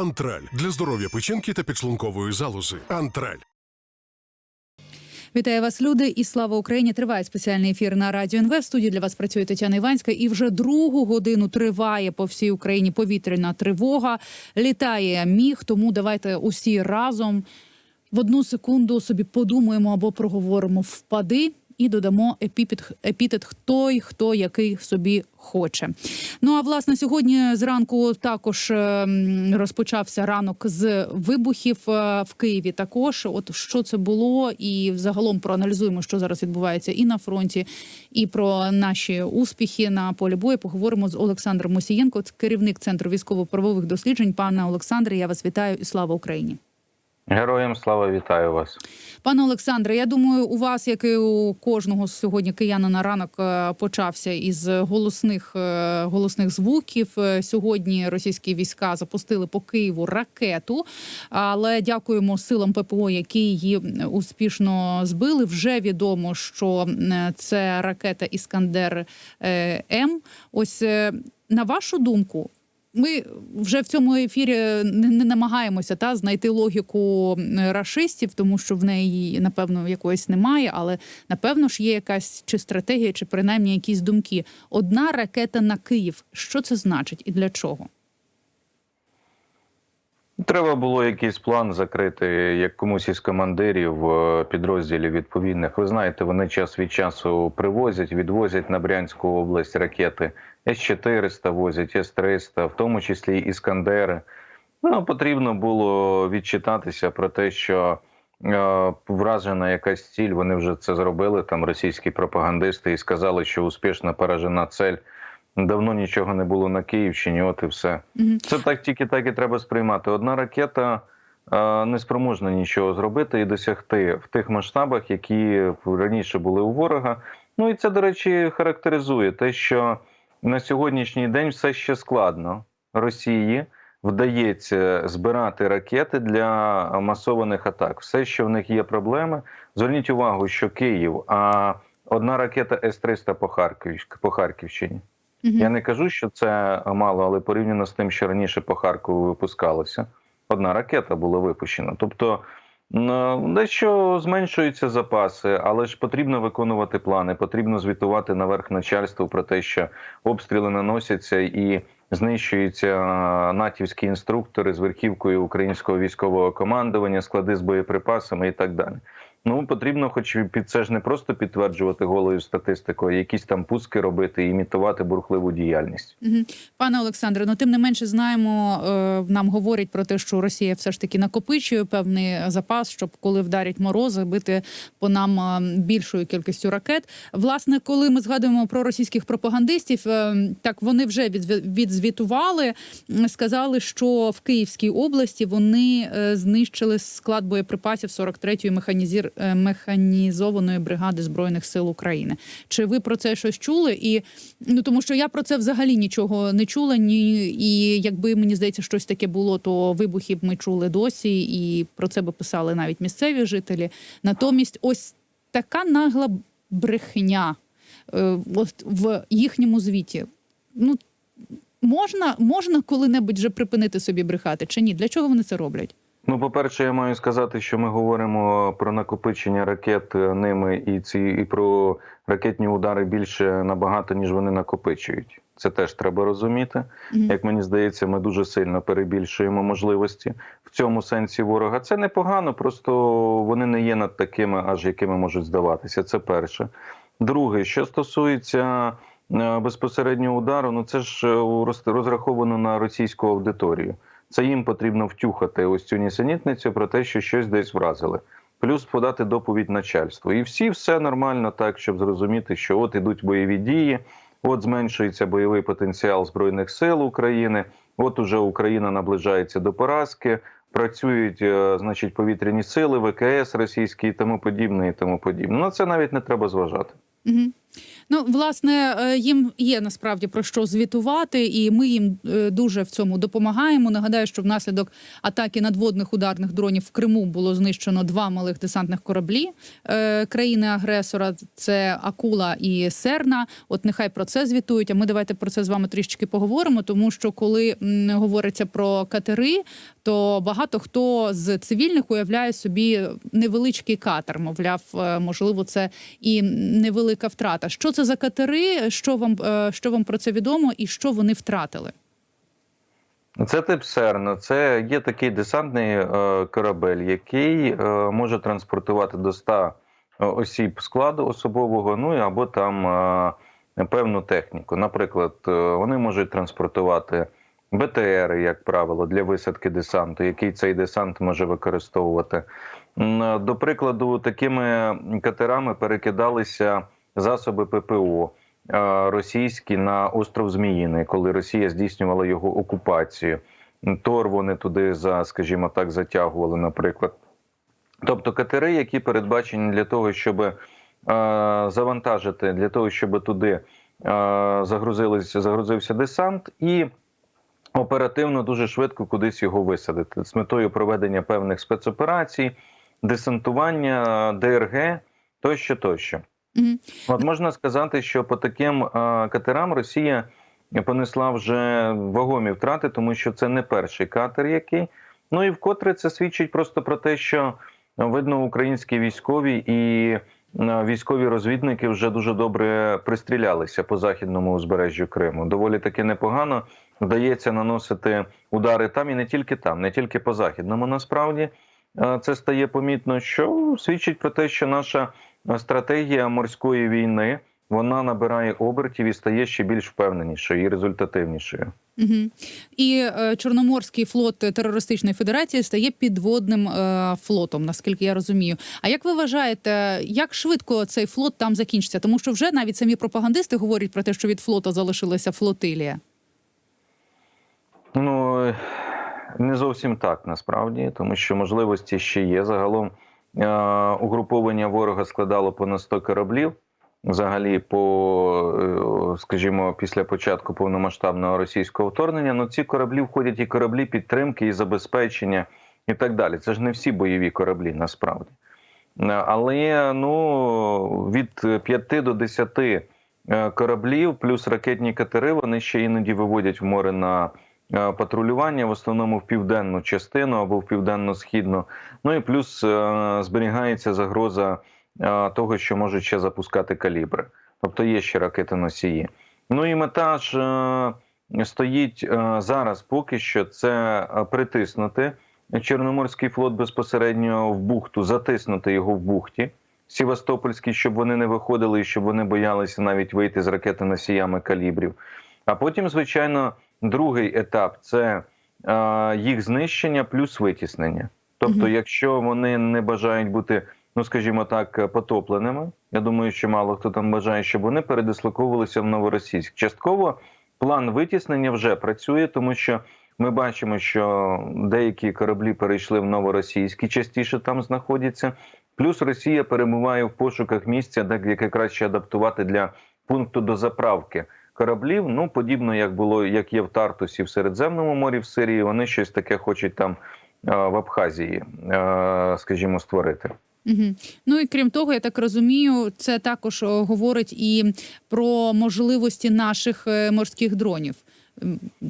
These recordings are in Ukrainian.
Антраль для здоров'я печінки та підшлункової залози. Антраль. Вітаю вас, люди, і слава Україні! Триває спеціальний ефір на радіо НВ. В студії для вас працює Тетяна Іванська. І вже другу годину триває по всій Україні повітряна тривога. Літає міг. Тому давайте усі разом в одну секунду собі подумаємо або проговоримо впади. І додамо епітет, епітет той, хто який собі хоче. Ну а власне сьогодні зранку також ем, розпочався ранок з вибухів е, в Києві. Також от що це було, і взагалом проаналізуємо, що зараз відбувається і на фронті, і про наші успіхи на полі бою. Поговоримо з Олександром Мосієнко, керівник центру військово-правових досліджень. Пане Олександре, я вас вітаю і слава Україні. Героям слава вітаю вас. Пане Олександре, я думаю, у вас, як і у кожного сьогодні киянина ранок е, почався із голосних е, голосних звуків. Е, Сьогодні російські війська запустили по Києву ракету, але дякуємо силам ППО, які її успішно збили. Вже відомо, що це ракета Іскандер М. Ось на вашу думку. Ми вже в цьому ефірі не, не намагаємося та знайти логіку рашистів, тому що в неї напевно якоїсь немає, але напевно ж є якась чи стратегія, чи принаймні якісь думки. Одна ракета на Київ. Що це значить і для чого? Треба було якийсь план закрити як комусь із командирів е, підрозділів відповідних. Ви знаєте, вони час від часу привозять, відвозять на Брянську область ракети С-400 возять, С-300, в тому числі і Іскандери. Ну, потрібно було відчитатися про те, що е, вражена якась ціль. Вони вже це зробили. Там російські пропагандисти і сказали, що успішно поражена цель. Давно нічого не було на Київщині, от і все. Мгм. Це так тільки так і треба сприймати. Одна ракета е, не спроможна нічого зробити і досягти в тих масштабах, які раніше були у ворога. Ну і це, до речі, характеризує те, що на сьогоднішній день все ще складно Росії. Вдається збирати ракети для масованих атак. Все, що в них є проблеми. Зверніть увагу, що Київ, а одна ракета С-300 по Харків, по Харківщині. Мгм. Я не кажу, що це мало, але порівняно з тим, що раніше по Харкову випускалося, одна ракета була випущена. Тобто дещо зменшуються запаси, але ж потрібно виконувати плани, потрібно звітувати наверх начальству про те, що обстріли наносяться і знищуються е, натівські інструктори з верхівкою українського військового командування, склади з боєприпасами і так далі. Ну потрібно, хоч під це ж не просто підтверджувати голою статистикою, якісь там пуски робити, імітувати бурхливу діяльність. Пане Олександре, ну тим не менше знаємо, е, нам говорять про те, що Росія все ж таки накопичує певний запас, щоб коли вдарять морози, бити по нам е, більшою кількістю ракет. Власне, коли ми згадуємо про російських пропагандистів, е, так вони вже від- відзвітували, сказали, що в Київській області вони знищили склад боєприпасів 43-ї механізір механізованої бригади збройних сил України. Чи ви про це щось чули? І ну тому, що я про це взагалі нічого не чула. Ні, і якби мені здається, щось таке було, то вибухів ми чули досі, і про це би писали навіть місцеві жителі. Натомість, ось така нагла брехня е, от в їхньому звіті. Ну можна, можна коли-небудь вже припинити собі брехати чи ні? Для чого вони це роблять? Ну, по-перше, я маю сказати, що ми говоримо про накопичення ракет е, ними і ці і про ракетні удари більше набагато ніж вони накопичують. Це теж треба розуміти. Як мені здається, ми дуже сильно перебільшуємо можливості в цьому сенсі ворога. Це непогано, просто вони не є над такими, аж якими можуть здаватися. Це перше. Друге, що стосується е, безпосереднього удару, ну це ж е, розраховано на російську аудиторію. Це їм потрібно втюхати ось цю нісенітницю про те, що щось десь вразили. Плюс подати доповідь начальству. І всі все нормально так, щоб зрозуміти, що от ідуть бойові дії, от зменшується бойовий потенціал Збройних сил України, от уже Україна наближається до поразки, працюють, е, значить, повітряні сили, ВКС російські і тому подібне, і тому подібне. На це навіть не треба зважати. Мгм. Ну, власне, е, їм є насправді про що звітувати, і ми їм е, дуже в цьому допомагаємо. Нагадаю, що внаслідок атаки надводних ударних дронів в Криму було знищено два малих десантних кораблі е, країни-агресора. Це Акула і Серна. От нехай про це звітують. А ми давайте про це з вами трішечки поговоримо. Тому що коли говориться про катери, то багато хто з цивільних уявляє собі невеличкий катер. Мовляв, можливо, це і невелика втрата. Що це за катери? Що вам е, що вам про це відомо, і що вони втратили? Це тип Серна. Це є такий десантний е, корабель, який е, може транспортувати до 100 осіб складу особового, ну або там певну техніку. Наприклад, вони можуть транспортувати БТР, як правило, для висадки десанту, який цей десант може використовувати. До прикладу, такими катерами перекидалися засоби ППО е, російські на остров Зміїний, коли Росія здійснювала його окупацію. Тор вони туди за, скажімо так, затягували, наприклад. Тобто катери, які передбачені для того, щоб е, завантажити, для того, щоб туди е, загрузилися, загрузився десант, і оперативно дуже швидко кудись його висадити з метою проведення певних спецоперацій, десантування, ДРГ тощо, тощо. Мгм. От можна сказати, що по таким е, катерам Росія понесла вже вагомі втрати, тому що це не перший катер, який. Ну і вкотре це свідчить просто про те, що е, видно, українські військові і е, військові розвідники вже дуже добре пристрілялися по західному узбережжю Криму. Доволі таки непогано вдається наносити удари там і не тільки там, не тільки по західному. Насправді це стає помітно, що свідчить про те, що наша стратегія морської війни вона набирає обертів і стає ще більш впевненішою і результативнішою. Угу. І е, Чорноморський флот терористичної федерації стає підводним е, флотом, наскільки я розумію. А як ви вважаєте, як швидко цей флот там закінчиться? Тому що вже навіть самі пропагандисти говорять про те, що від флоту залишилася флотилія. Ну не зовсім так насправді, тому що можливості ще є. Загалом е, угруповання ворога складало понад 100 кораблів. Взагалі, по е, скажімо, після початку повномасштабного російського вторгнення, ну ці кораблі входять і кораблі підтримки, і забезпечення, і так далі. Це ж не всі бойові кораблі насправді. Е, Але ну від 5 до 10 е, кораблів, плюс ракетні катери, вони ще іноді виводять в море на е, патрулювання, в основному в південну частину або в південно-східну. Ну і плюс е, зберігається загроза е, того, що можуть ще запускати калібри. Тобто є ще ракети носії. Ну і мета ж е, стоїть е, зараз поки що це е, притиснути Чорноморський флот безпосередньо в бухту, затиснути його в бухті. Сівастопольській, щоб вони не виходили і щоб вони боялися навіть вийти з ракетоносіями калібрів. А потім, звичайно, другий етап це е, їх знищення плюс витіснення. Тобто, якщо вони не бажають бути, ну скажімо так, потопленими, я думаю, що мало хто там бажає, щоб вони передислоковувалися в новоросійськ. Частково план витіснення вже працює, тому що ми бачимо, що деякі кораблі перейшли в новоросійські, частіше там знаходяться. Плюс Росія перебуває в пошуках місця, де яке краще адаптувати для пункту до заправки кораблів. Ну подібно як було, як є в Тартусі в Середземному морі в Сирії. Вони щось таке хочуть там е, в Абхазії, е, скажімо, створити. Угу. Ну і крім того, я так розумію, це також говорить і про можливості наших е, морських дронів.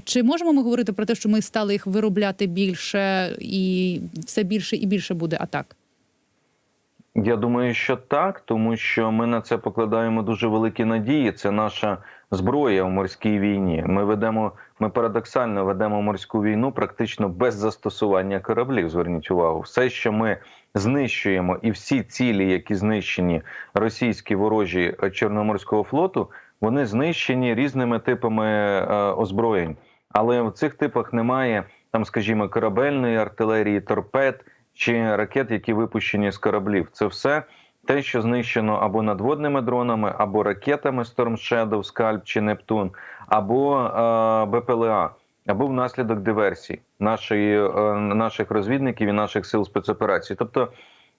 Чи можемо ми говорити про те, що ми стали їх виробляти більше і все більше і більше буде атак? Я думаю, що так, тому що ми на це покладаємо дуже великі надії. Це наша зброя в морській війні. Ми ведемо, ми парадоксально ведемо морську війну практично без застосування кораблів. Зверніть увагу, все, що ми знищуємо, і всі цілі, які знищені російські ворожі Чорноморського флоту, вони знищені різними типами е, озброєнь. Але в цих типах немає там, скажімо, корабельної артилерії, торпед чи ракет, які випущені з кораблів. Це все те, що знищено або надводними дронами, або ракетами Storm Shadow, Скальп чи Нептун, або е, БПЛА, або внаслідок диверсій нашої, е, наших розвідників і наших сил спецоперацій. Тобто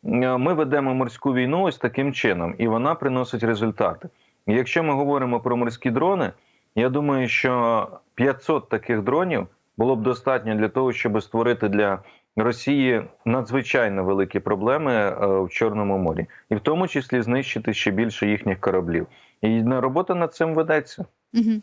е, ми ведемо морську війну ось таким чином, і вона приносить результати. Якщо ми говоримо про морські дрони, я думаю, що 500 таких дронів було б достатньо для того, щоб створити для Росії надзвичайно великі проблеми е, в Чорному морі, і в тому числі знищити ще більше їхніх кораблів. І робота над цим ведеться. Угу.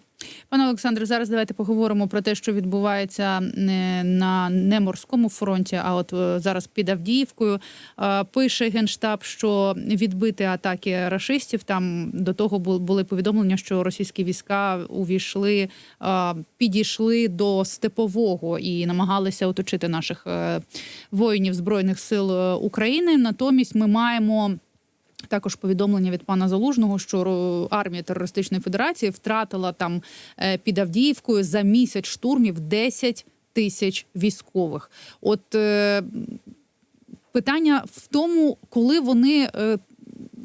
Пане Олександре, зараз давайте поговоримо про те, що відбувається не на не морському фронті, а от е, зараз під Авдіївкою. Е, Пише генштаб, що відбити атаки рашистів. Там до того бу- були повідомлення, що російські війська увійшли, е, підійшли до степового і намагалися оточити наших воїнів збройних сил України. Натомість ми маємо. Також повідомлення від пана Залужного, що армія терористичної федерації втратила там е, під Авдіївкою за місяць штурмів 10 тисяч військових. От е, питання в тому, коли вони.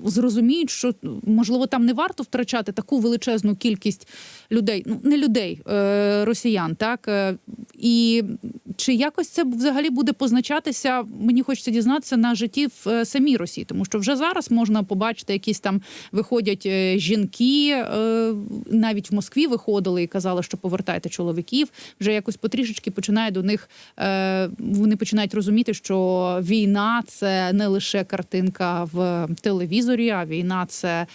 Зрозуміють, що можливо там не варто втрачати таку величезну кількість людей, ну не людей, е, росіян, так е, і чи якось це взагалі буде позначатися? Мені хочеться дізнатися на житті в е, самій Росії, тому що вже зараз можна побачити, якісь там виходять жінки, навіть в Москві виходили і казали, що повертайте чоловіків. Вже якось потрішечки починає до них. Вони починають розуміти, що війна це не лише картинка в телевізорі, а війна це,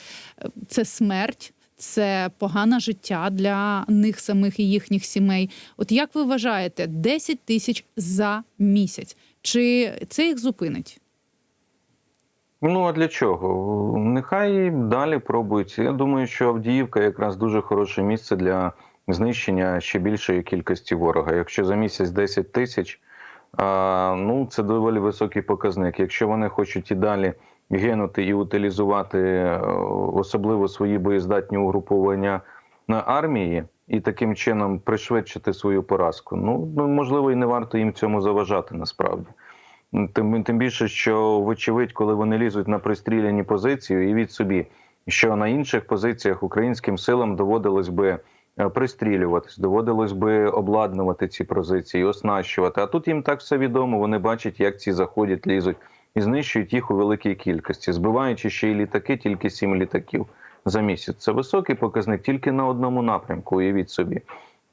це смерть. Це погане життя для них самих і їхніх сімей. От як ви вважаєте, 10 тисяч за місяць? Чи це їх зупинить? Ну а для чого? Нехай далі пробують. Я думаю, що Авдіївка якраз дуже хороше місце для знищення ще більшої кількості ворога. Якщо за місяць 10 тисяч, ну це доволі високий показник. Якщо вони хочуть і далі гинути і утилізувати е, особливо свої боєздатні угруповання на армії. І таким чином пришвидшити свою поразку. Ну ну, можливо, і не варто їм цьому заважати насправді. Тим, тим більше, що вочевидь, коли вони лізуть на пристріляні позиції, уявіть собі, що на інших позиціях українським силам доводилось би е, пристрілюватись, доводилось би обладнувати ці позиції, оснащувати. А тут їм так все відомо. Вони бачать, як ці заходять, лізуть і знищують їх у великій кількості, збиваючи ще й літаки, тільки сім літаків за місяць. Це високий показник тільки на одному напрямку. Уявіть собі.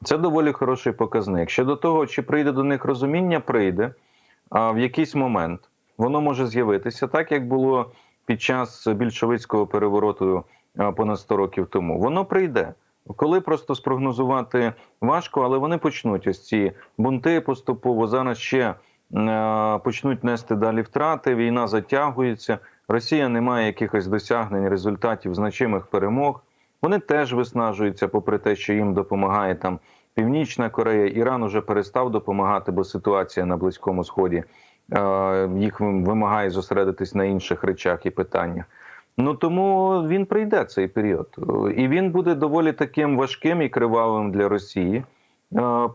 Це доволі хороший показник. Щодо того, чи прийде до них розуміння, прийде а в якийсь момент воно може з'явитися так, як було під час більшовицького перевороту понад 100 років тому. Воно прийде. Коли просто спрогнозувати важко, але вони почнуть ось ці бунти поступово. Зараз ще почнуть нести далі втрати. Війна затягується. Росія не має якихось досягнень, результатів, значимих перемог. Вони теж виснажуються, попри те, що їм допомагає там Північна Корея. Іран уже перестав допомагати, бо ситуація на Близькому Сході е, їх вимагає зосередитись на інших речах і питаннях. Ну тому він прийде цей період, і він буде доволі таким важким і кривавим для Росії е,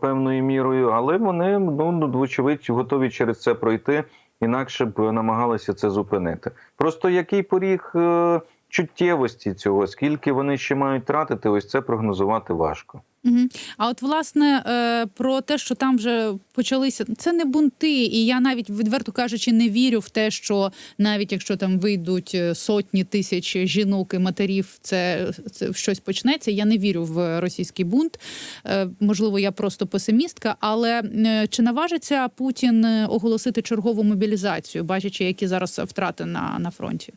певною мірою, але вони ну вочевидь готові через це пройти, інакше б намагалися це зупинити. Просто який поріг е, чуттєвості цього, скільки вони ще мають тратити, ось це прогнозувати важко. Угу. А от власне е, про те, що там вже почалися, це не бунти, і я навіть відверто кажучи, не вірю в те, що навіть якщо там вийдуть е, сотні тисяч жінок і матерів, це, це щось почнеться. Я не вірю в російський бунт. Е, можливо, я просто песимістка, але чи наважиться Путін оголосити чергову мобілізацію, бачачи, які зараз втрати на, на фронті?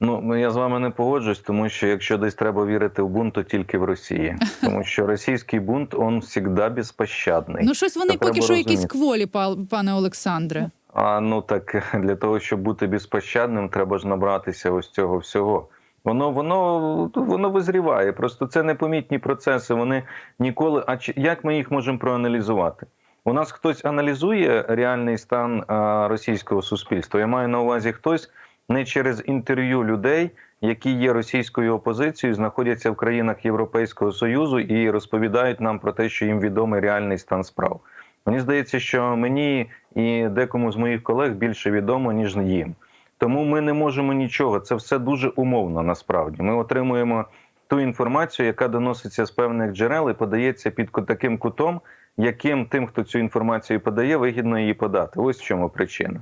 Ну я з вами не погоджуюсь, тому що якщо десь треба вірити в бунт, то тільки в Росії, тому що російський бунт он завжди безпощадний. Ну щось вони Це поки що якісь кволі, па- пане Олександре. А ну так для того, щоб бути безпощадним, треба ж набратися ось цього всього. Воно воно воно визріває. Просто це непомітні процеси. Вони ніколи. А чи як ми їх можемо проаналізувати? У нас хтось аналізує реальний стан а, російського суспільства. Я маю на увазі хтось не через інтерв'ю людей, які є російською опозицією, знаходяться в країнах Європейського союзу і розповідають нам про те, що їм відомий реальний стан справ. Мені здається, що мені і декому з моїх колег більше відомо ніж їм. Тому ми не можемо нічого. Це все дуже умовно. Насправді ми отримуємо ту інформацію, яка доноситься з певних джерел і подається під таким кутом, яким тим, хто цю інформацію подає, вигідно її подати. Ось в чому причина.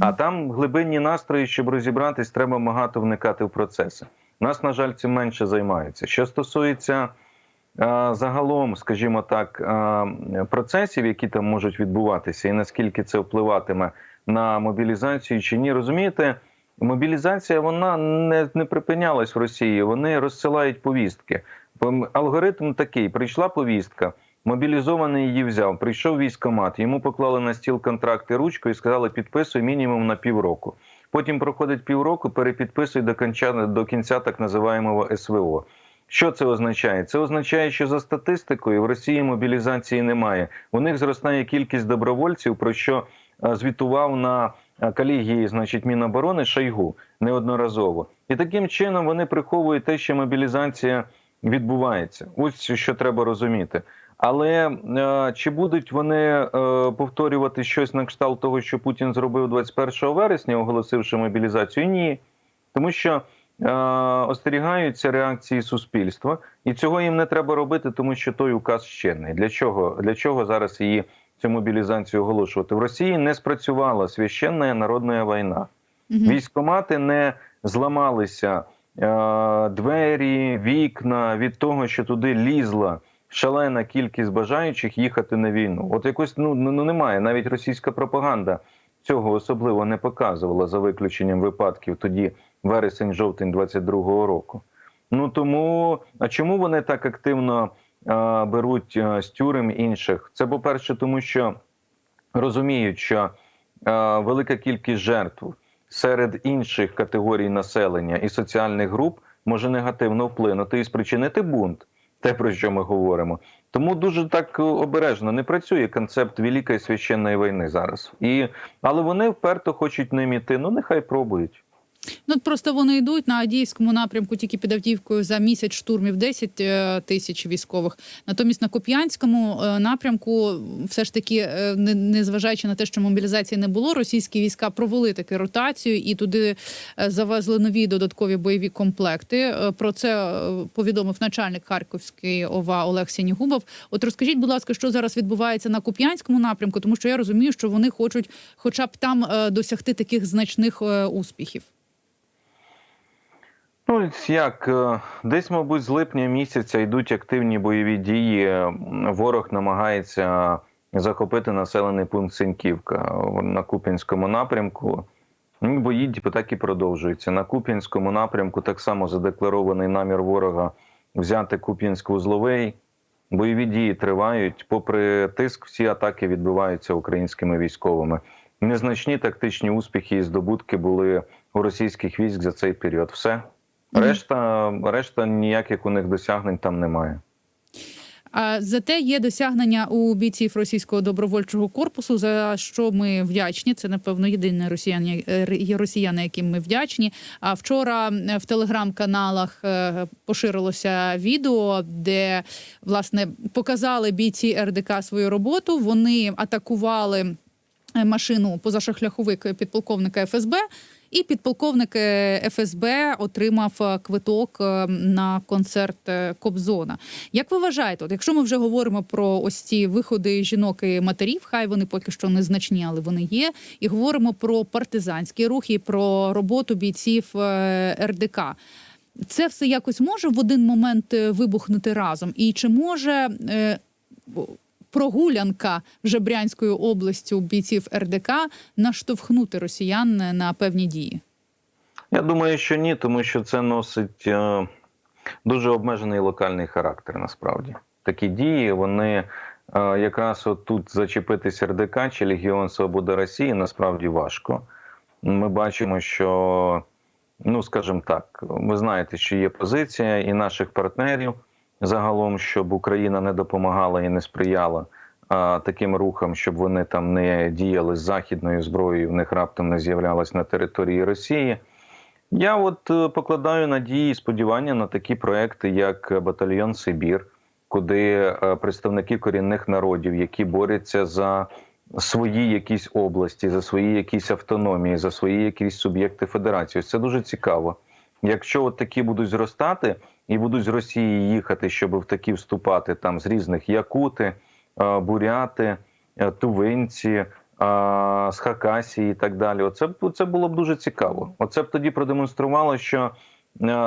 А там глибинні настрої, щоб розібратись, треба багато вникати в процеси. Нас, на жаль, цим менше займаються. Що стосується е, загалом, скажімо так, е, процесів, які там можуть відбуватися, і наскільки це впливатиме на мобілізацію чи ні, розумієте, мобілізація вона не, не припинялась в Росії. Вони розсилають повістки. Алгоритм такий: прийшла повістка. Мобілізований її взяв, прийшов військкомат, йому поклали на стіл контракти ручку і сказали, підписуй мінімум на півроку. Потім проходить півроку, перепідписуй до кінця, до кінця так називаємого СВО. Що це означає? Це означає, що за статистикою в Росії мобілізації немає. У них зростає кількість добровольців, про що е, звітував на е, колегії, значить, Міноборони Шойгу неодноразово. І таким чином вони приховують те, що мобілізація відбувається. Ось що треба розуміти. Але е, чи будуть вони е, повторювати щось на кшталт того, що Путін зробив 21 вересня, оголосивши мобілізацію? Ні, тому що е, остерігаються реакції суспільства, і цього їм не треба робити, тому що той указ чинний. Для чого? Для чого зараз її цю мобілізацію оголошувати? В Росії не спрацювала священна народна війна. Військомати не зламалися е, двері, вікна від того, що туди лізла шалена кількість бажаючих їхати на війну. От якось ну, ну немає. Навіть російська пропаганда цього особливо не показувала за виключенням випадків тоді вересень-жовтень 22-го року. Ну тому а чому вони так активно е, беруть е, з тюрем інших? Це по-перше, тому що розуміють, що е, велика кількість жертв серед інших категорій населення і соціальних груп може негативно вплинути і спричинити бунт, те про що ми говоримо. Тому дуже так обережно не працює концепт Великої священної війни зараз. І, але вони вперто хочуть ним іти. Ну нехай пробують. Ну просто вони йдуть на Адіївському напрямку тільки під Авдіївкою за місяць штурмів 10 е, тисяч військових. Натомість на Куп'янському е, напрямку, все ж таки, е, не- незважаючи на те, що мобілізації не було, російські війська провели таки ротацію і туди завезли нові додаткові бойові комплекти. Про це повідомив начальник Харківської ОВА Олег Сінігубов. От розкажіть, будь ласка, що зараз відбувається на Куп'янському напрямку, тому що я розумію, що вони хочуть, хоча б там досягти таких значних успіхів. Ну, як е, десь, мабуть, з липня місяця йдуть активні бойові дії. Ворог намагається захопити населений пункт Синьківка на Куп'янському напрямку. Ну, Бої типу, так і продовжуються. На Куп'янському напрямку так само задекларований намір ворога взяти Куп'янськ-Узловий. Бойові дії тривають. Попри тиск, всі атаки відбуваються українськими військовими. Незначні тактичні успіхи і здобутки були у російських військ за цей період. Все. Решта, решта ніяких у них досягнень там немає. А зате є досягнення у бійців російського добровольчого корпусу, за що ми вдячні. Це напевно єдині росіяни, е, росіяни, яким ми вдячні. А вчора е, в телеграм-каналах е, поширилося відео, де власне показали бійці РДК свою роботу. Вони атакували машину позашляховик підполковника ФСБ. І підполковник е, ФСБ отримав е, квиток е, на концерт Кобзона. Як ви вважаєте, от якщо ми вже говоримо про ось ці виходи жінок і матерів, хай вони поки що незначні, але вони є, і говоримо про партизанський рух і про роботу бійців РДК. Це все якось може в один момент вибухнути разом? І чи може прогулянка вже Брянською областю бійців РДК наштовхнути росіян на певні дії? Я думаю, що ні, тому що це носить е, дуже обмежений локальний характер. Насправді такі дії вони е, якраз от тут зачепитись РДК чи Легіон Свободи Росії насправді важко. Ми бачимо, що ну скажімо так, ви знаєте, що є позиція і наших партнерів загалом, щоб Україна не допомагала і не сприяла а, таким рухам, щоб вони там не діяли з західною зброєю, в них раптом не з'являлась на території Росії. Я от е, покладаю надії і сподівання на такі проекти, як Батальйон Сибір, куди е, представники корінних народів, які борються за свої якісь області, за свої якісь автономії, за свої якісь суб'єкти федерації. Ось Це дуже цікаво. Якщо от такі будуть зростати і будуть з Росії їхати, щоб в такі вступати там з різних якути, е, буряти, е, тувинці, з Хакасії і так далі. Оце б це було б дуже цікаво. Оце б тоді продемонструвало, що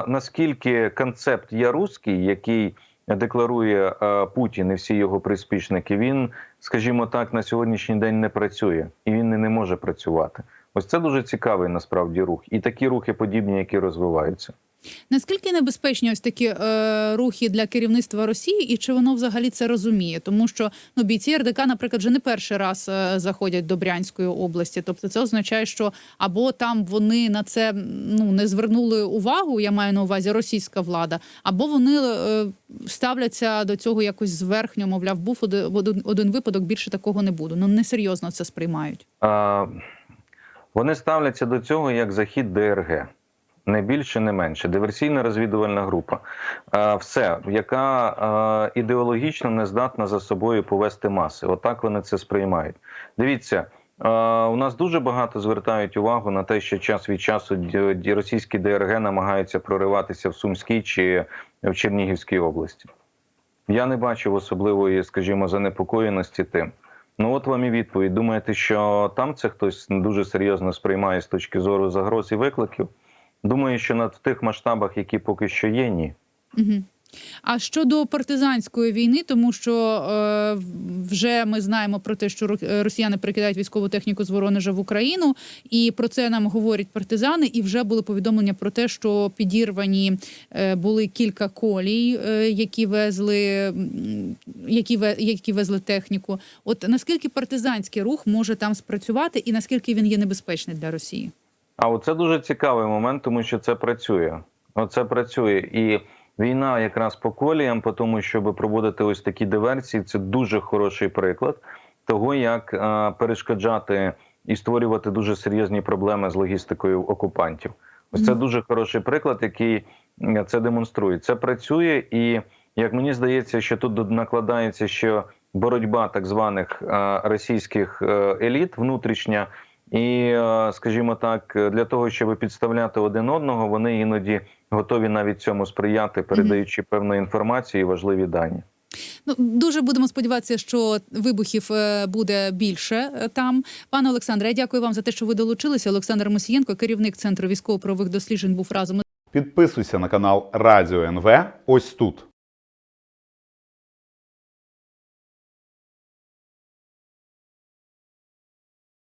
наскільки концепт «Я русський», який декларує е, Путін і всі його приспішники, він, скажімо так, на сьогоднішній день не працює і він не може працювати. Ось це дуже цікавий насправді рух, і такі рухи подібні, які розвиваються. Наскільки небезпечні ось такі е, рухи для керівництва Росії, і чи воно взагалі це розуміє? Тому що ну бійці РДК, наприклад, вже не перший раз е, заходять до Брянської області. Тобто, це означає, що або там вони на це ну не звернули увагу. Я маю на увазі російська влада, або вони е, ставляться до цього якось зверхньо, мовляв, був один, один, випадок, більше такого не буде. Ну несерйозно це сприймають. А, вони ставляться до цього як захід ДРГ. Не більше, не менше. Диверсійна розвідувальна група. А, все, яка ідеологічно не здатна за собою повести маси. Отак вони це сприймають. Дивіться, у нас дуже багато звертають увагу на те, що час від часу російські ДРГ намагаються прориватися в Сумській чи в Чернігівській області. Я не бачив особливої, скажімо, занепокоєності тим. Ну от вам і відповідь. Думаєте, що там це хтось дуже серйозно сприймає з точки зору загроз і викликів? Думаю, що на тих масштабах, які поки що є, ні. Угу. А щодо партизанської війни, тому що е, вже ми знаємо про те, що ро- росіяни прикидають військову техніку з Воронежа в Україну, і про це нам говорять партизани. І вже були повідомлення про те, що підірвані е, були кілька колій, е, які везли, які, ве- які везли техніку. От наскільки партизанський рух може там спрацювати, і наскільки він є небезпечний для Росії? А оце дуже цікавий момент, тому що це працює. Оце працює. І війна якраз по коліям, по тому, щоб проводити ось такі диверсії, це дуже хороший приклад того, як е, перешкоджати і створювати дуже серйозні проблеми з логістикою окупантів. Ось це дуже хороший приклад, який це демонструє. Це працює, і як мені здається, що тут накладається ще боротьба так званих е, російських е, еліт внутрішня. І, е, скажімо так, для того, щоб підставляти один одного, вони іноді готові навіть цьому сприяти, передаючи певну інформацію і важливі дані. Ну дуже будемо сподіватися, що вибухів е, буде більше е, там. Пане Олександре, я дякую вам за те, що ви долучилися. Олександр Мосієнко, керівник центру військово-правових досліджень, був разом. Підписуйся на канал Радіо НВ ось тут.